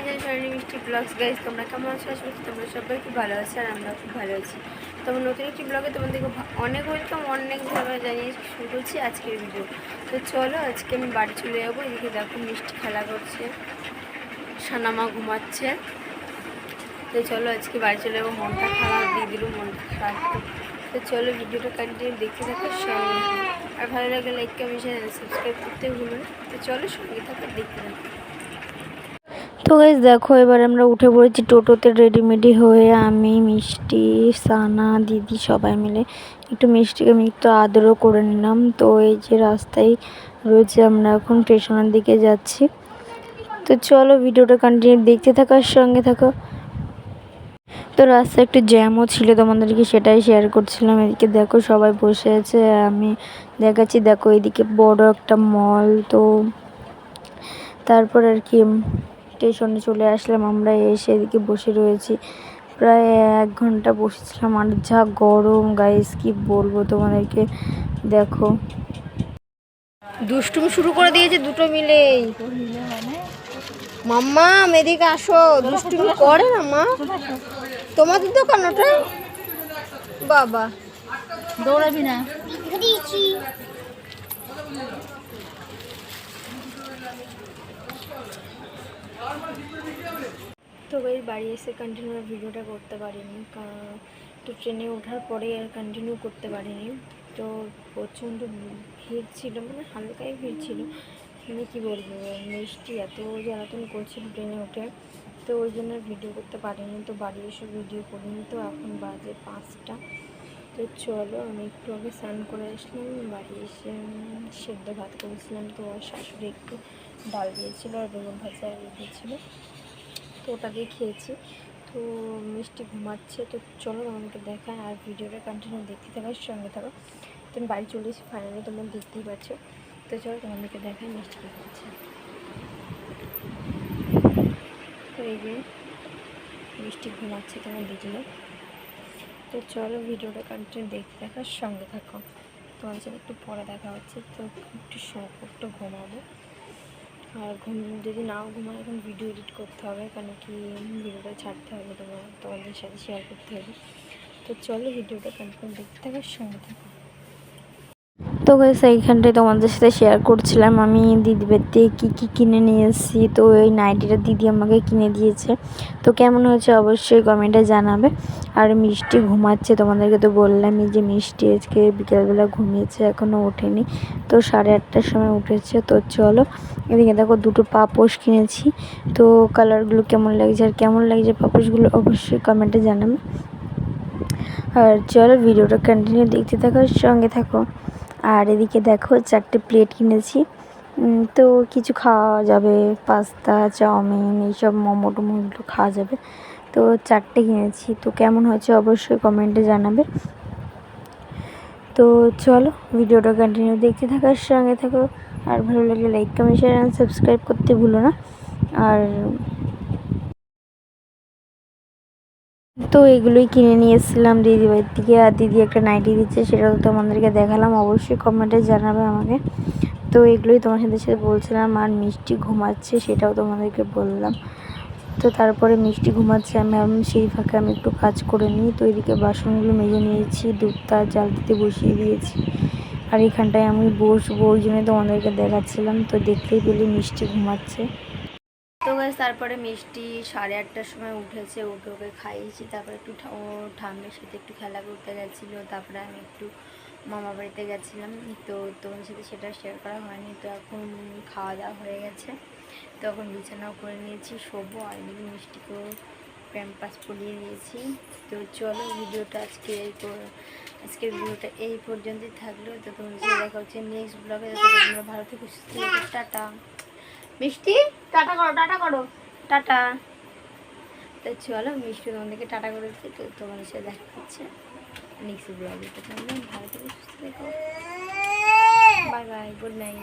মাঝে সরণি মিষ্টি blogs guys তোমরা কেমন আছো? আশা তোমরা সবাই খুব ভালো আছো আর আমরা খুব ভালো আছি। তোমার নতুন একটি ব্লগে তোমাদেরকে অনেক ওয়েলকাম অনেক ভালো জানিয়ে শুরু করছি আজকের ভিডিও তো চলো, আজকে আমি বাড়ি চলে যাব। এদিকে দেখো মিষ্টি খেলা করছে। সানামা ঘুমাচ্ছে। তো চলো, আজকে বাড়ি চলে যাব। মনটা খারাপ দিয়ে দিল মনটা খারাপ। তো চলো ভিডিওটা কন্টিনিউ দেখতে থাকো সঙ্গে আর ভালো লাগলে লাইক কমেন্ট চ্যানেল সাবস্ক্রাইব করতে ভুলো তো চলো, সঙ্গে থাকো, দেখতে থাকো। তো গাইজ দেখো, এবার আমরা উঠে পড়েছি টোটোতে রেডিমেডি হয়ে। আমি, মিষ্টি, সানা, দিদি সবাই মিলে একটু মিষ্টিকে আমি একটু আদরও করে নিলাম। তো এই যে রাস্তায় রয়েছে, আমরা এখন স্টেশনের দিকে যাচ্ছি। তো চলো, ভিডিওটা কন্টিনিউ দেখতে থাকার সঙ্গে থাকো। তো রাস্তায় একটু জ্যামও ছিল তোমাদেরকে, সেটাই শেয়ার করছিলাম। এদিকে দেখো, সবাই বসে আছে। আমি দেখাচ্ছি, দেখো, এদিকে বড় একটা মল তো তারপর আর কি স্টেশনে চলে আসলাম আমরা এসে এদিকে বসে রয়েছি। প্রায় এক ঘণ্টা বসেছিলাম আর যা গরম গাইস কি বলব তোমাদেরকে? দেখো। দুষ্টুম শুরু করে দিয়েছে দুটো মিলেই। মাম্মা এদিকে আসো দুষ্টুমি করে না মা? তোমাদের দোকান ওটা? বাবা। দৌড়াবি না। তো ভাই বাড়ি এসে কন্টিনিউ ভিডিওটা করতে পারিনি তো ট্রেনে ওঠার পরে আর কন্টিনিউ করতে পারিনি। তো প্রচণ্ড ভিড় ছিল মানে হালকাই ভিড় ছিল। মানে কী বলব, মিষ্টি এত জ্বালাতন করছিল ট্রেনে উঠে, তো ওই জন্য ভিডিও করতে পারিনি। তো বাড়ি এসে ভিডিও করিনি, তো এখন বাজে পাঁচটা। তো চলো আমি একটু আগে স্নান করে আসলাম, বাড়ি এসে সেদ্ধ ভাত করেছিলাম, তো শাশুড়ি একটু ডাল দিয়েছিলো আর বেগুন ভাজা দিয়েছিলো। ওটা দিয়ে খেয়েছি তো মিষ্টি ঘুমাচ্ছে। তো চলো আমাকে দেখায় আর ভিডিওটা কন্টিনিউ দেখতে থাকার সঙ্গে থাকো। তো আমি বাড়ি চলে এসেছি ফাইনালি তোমরা দেখতেই পাচ্ছ। তো চলো তোমাদেরকে দেখায় মিষ্টি করছে। তো এই যে মিষ্টি ঘুমাচ্ছে তোমার দেখলে তো চলো ভিডিওটা কন্টিনিউ দেখতে থাকার সঙ্গে থাকো। তোমার সাথে একটু পরে দেখা হচ্ছে। তো একটু একটু ঘুমাবো। আর ঘুম, যদি নাও ঘুমায় এখন ভিডিও এডিট করতে হবে, কেন কি ভিডিওটা ছাড়তে হবে তোমার, তোমাদের সাথে শেয়ার করতে হবে। তো চলো ভিডিওটা কন্টিনিউ দেখতে হবে সঙ্গে থাকো। তো গাইস এইখানটায় তোমাদের সাথে শেয়ার করছিলাম। আমি দিদি বাড়িতে কী কী কিনে নিয়ে এসেছি, তো এই নাইটিটা দিদি আমাকে কিনে দিয়েছে। তো কেমন হয়েছে অবশ্যই কমেন্টে জানাবে। আর মিষ্টি ঘুমাচ্ছে, তোমাদেরকে তো বললামই যে মিষ্টি আজকে বিকেলবেলা ঘুমিয়েছে এখনও ওঠেনি। তো সাড়ে আটটার সময় উঠেছে, তো চলো এদিকে দেখো দুটো পাপোশ কিনেছি। তো কালারগুলো কেমন লাগছে আর কেমন লাগছে পাপোশগুলো অবশ্যই কমেন্টে জানাবে। আর চলো ভিডিওটা কন্টিনিউ দেখতে থাকো, সঙ্গে থাকো। আর এদিকে দেখো চারটে প্লেট কিনেছি। তো কিছু খাওয়া যাবে, পাস্তা, চাউমিন, এইসব মোমো টোমো এগুলো খাওয়া যাবে। তো চারটে কিনেছি। তো কেমন হয়েছে অবশ্যই কমেন্টে জানাবে। তো চলো ভিডিওটা কন্টিনিউ দেখতে থাকার সঙ্গে থাকো। আর ভালো লাগলে লাইক কমেন্ট শেয়ার সাবস্ক্রাইব করতে ভুলো না। আর তো এগুলোই কিনে নিয়ে এসেছিলাম দিদি বাড়ির থেকে আর দিদি একটা নাইটি দিচ্ছে সেটাও তোমাদেরকে দেখালাম। অবশ্যই কমেন্টে জানাবে আমাকে। তো এগুলোই তোমার সাথে সাথে বলছিলাম। আর মিষ্টি ঘুমাচ্ছে, সেটাও তোমাদেরকে বললাম। তো তারপরে মিষ্টি ঘুমাচ্ছে, আমি আমি সেই ফাঁকে আমি একটু কাজ করে নিই। তো এদিকে বাসনগুলো মেজে নিয়েছি, দুধটা জাল দিতে বসিয়ে দিয়েছি। আর এখানটায় আমি বসবো, ওই জন্য তোমাদেরকে দেখাচ্ছিলাম। তো দেখতেই পেলে মিষ্টি ঘুমাচ্ছে। তো গাছ তারপরে মিষ্টি সাড়ে আটটার সময় উঠেছে, উঠে ওকে খাইয়েছি। তারপরে একটু ঠা- ও ঠাম্মির সাথে একটু খেলা করতে গেছিল, তারপরে আমি একটু মামা বাড়িতে গেছিলাম। তো তোমার সাথে সেটা শেয়ার করা হয়নি, তো এখন খাওয়া দাওয়া হয়ে গেছে। তো এখন বিছানাও করে নিয়েছি, শোবো, আর এদিকে মিষ্টিকেও প্যাম্পাস পরিয়ে দিয়েছি। তো চলো ভিডিওটা আজকে এই আজকের ভিডিওটা এই পর্যন্তই থাকল। তো তোমাদের সাথে দেখা হচ্ছে নেক্সট ব্লগে তোমরা ভালো থেকে, সুস্থ টাটা। মিষ্টি? টাটা করো টাটা করো। টাটা। তো চলো, মিষ্টি তোমাদেরকে টাটা করে দিচ্ছি, তো তোমাদের সাথে দেখা হচ্ছে নেক্সট ব্লগে তো ভালো থেকে, সুস্থ বাই বাই গুড নাইট